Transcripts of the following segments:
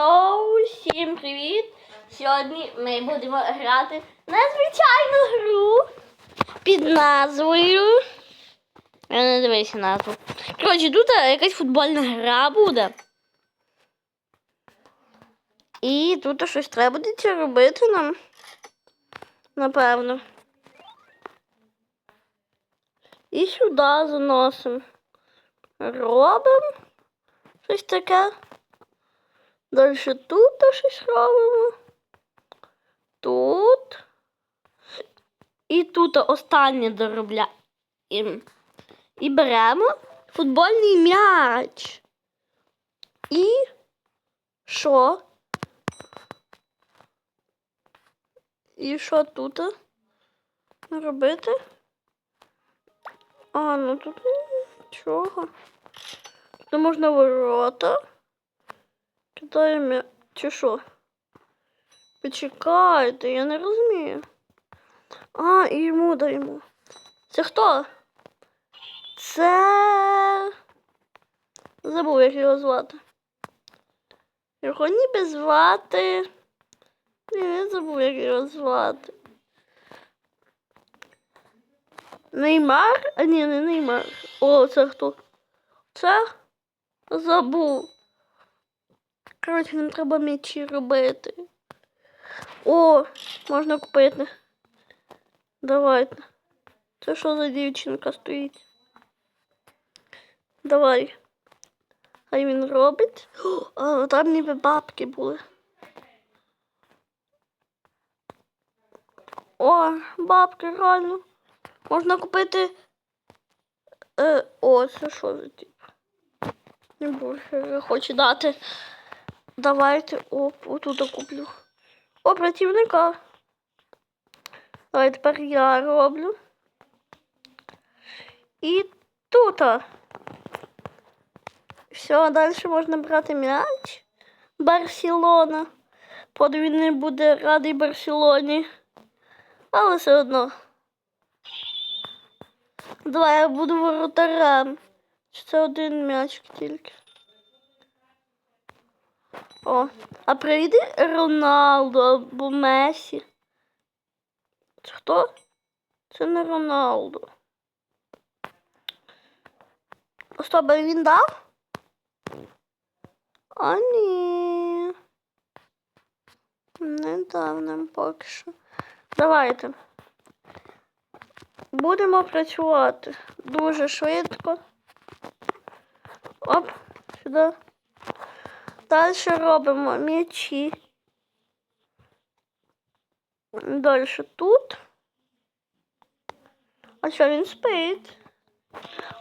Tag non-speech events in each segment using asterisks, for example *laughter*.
Оу, всім привіт! Сьогодні ми будемо грати на звичайну гру під назвою. Я не дивися назву. Коротше, тут якась футбольна гра буде. І тут щось треба буде робити нам. Напевно. І сюди заносимо. Робимо щось таке. Далі тут щось робимо. Тут. І тут останнє доробляємо. І беремо футбольний м'яч. І що? І що тут робити? А, ну тут нічого. Тут можна ворота. Кидаємо чи що? Почекайте, я не розумію. А, і йому даємо. Це хто? Це. Забув, як його звати. Його ніби звати. Ні, я забув, як його звати. Неймар? А ні, не Неймар. О, це хто? Це? Забув. Коротше, нам треба м'ячі робити. О, можна купити. Давайте. Це що за дівчинка стоїть? Давай. Хай він робить. О, а там ніби бабки були. О, бабки реально. Можна купити. Е, о, це що за тип? Не більше хоче дати. Давайте оп, отут куплю. О, противника. Давай тепер я роблю. І тут. Все, далі можна брати м'яч. Барселона. Не буде радий Барселоні. Але все одно. Давай я буду воротарем. Це один м'ячик тільки? О, а прийде Роналдо або Месі. Це хто? Це не Роналдо. Стоп, він дав? А ні. Не дав нам поки що. Давайте. Будемо працювати дуже швидко. Оп, сюди. Далі робимо м'ячі. Далі тут. А що він спить?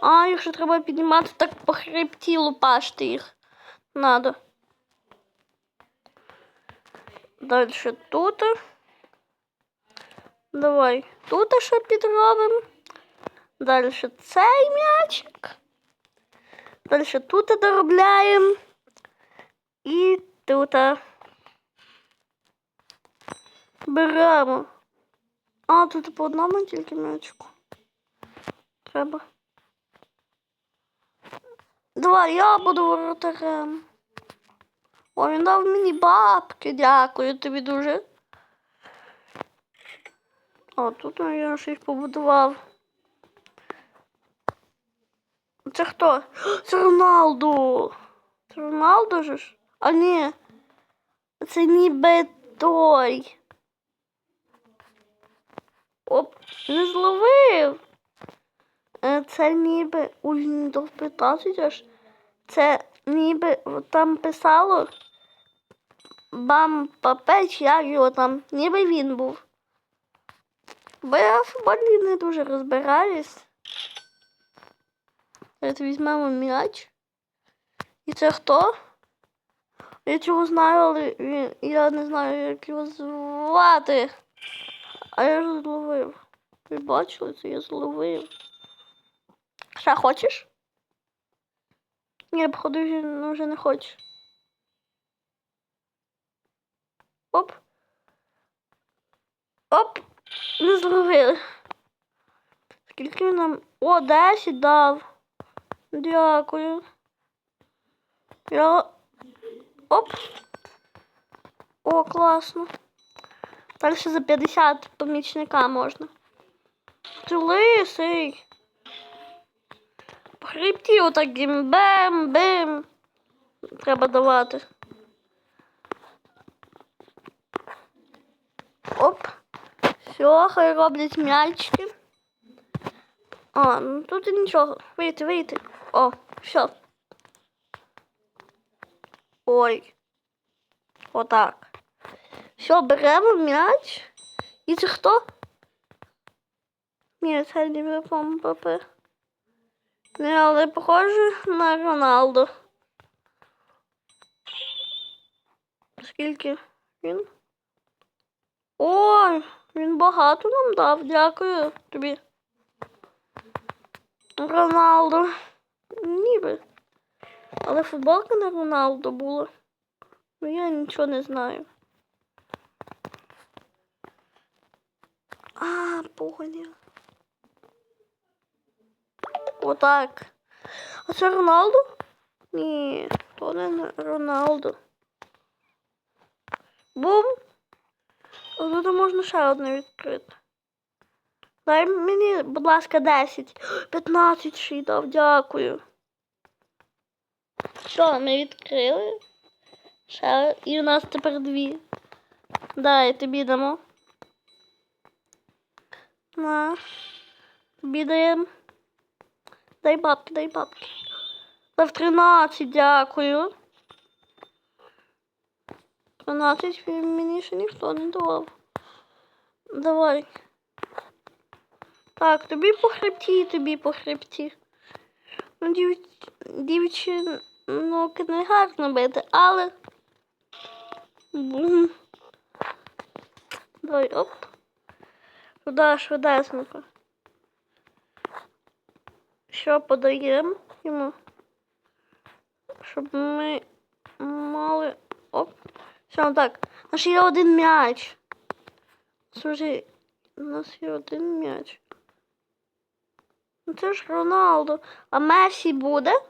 А, якщо треба піднімати, так по хребті лупашти їх. Надо. Далі тут. Давай тут ще підробимо. Далі цей м'ячик. Далі тут доробляємо. І тут беремо. А, тут по одному тільки м'ячику. Треба. Давай, я буду воротарем. О, він дав мені бабки. Дякую тобі дуже. О, тут я щось побудував. Це хто? *gasps* Це Роналду. Це Роналду ж? А ні. Це ніби той. Оп, не зловив. Е, Це ніби у Windows 15 аж. Це ніби там писало бам папеч, як його там, ніби він був. Бо я в футболі не дуже розбираюсь. Давайте візьмемо м'яч. І це хто? Я цього знаю, але він, я не знаю, як його звати. А я ж зловив. Ви бачили це, я зловив. Ще хочеш? Ні, походу, вже, ну, вже не хочеш. Оп. Оп. Не зловили. Скільки він нам... О, 10 дав. Дякую. Я... Оп. О, класно. Далі за 50 помічника можна. Ти лисий. По хребті отаким бем-бем. Треба давати. Оп. Все, хай роблять м'ячики. А, ну тут нічого. Вийти, вийти. О, все. Ой. Отак. Все, беремо м'яч. І це хто? Ні, це Ліверпом ПП. Не, але похоже на Роналду. Скільки він? Ой, він багато нам дав. Дякую тобі. Роналду. Ніби. Але футболка на Роналду була. Ну я нічого не знаю. А, понял. Отак. А це Роналду? Ні, то не Роналду. Бум. Тут можна ще одне відкрити. Дай мені, будь ласка, 10. 15 ще дав, дякую. Що, ми відкрили? Ще, і у нас тепер дві. Дай, тобі дамо. На. Тобі. Дай бабки, дай бабки. Дав 13, дякую. 13 мені ще ніхто не давав. Давай. Так, тобі по хребті, тобі по хребті. Ну, дів... дівчинки не гарно бити, але. Давай, оп. Туди, швидесенько. Що подаємо йому? Щоб ми мали. Оп. Все, так. У нас є один м'яч. Слушай, у нас є один м'яч. Ну це ж Роналдо. А Месі буде?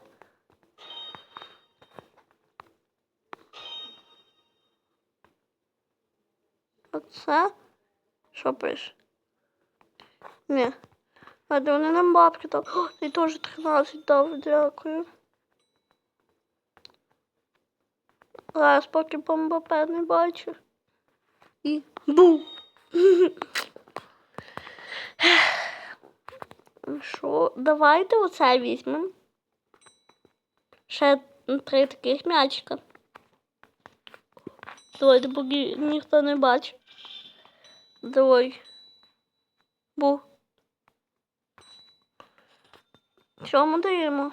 Оце? Що пише? Ні. А де вони нам бабки дав? О, ти теж 13 дав, дякую. Зараз поки бомбапе не бачу. І бу. Що? Давайте оце візьмемо. Ще три таких м'ячика. Давайте, поки ніхто не бачить. Давай. Бу. Що ми даємо?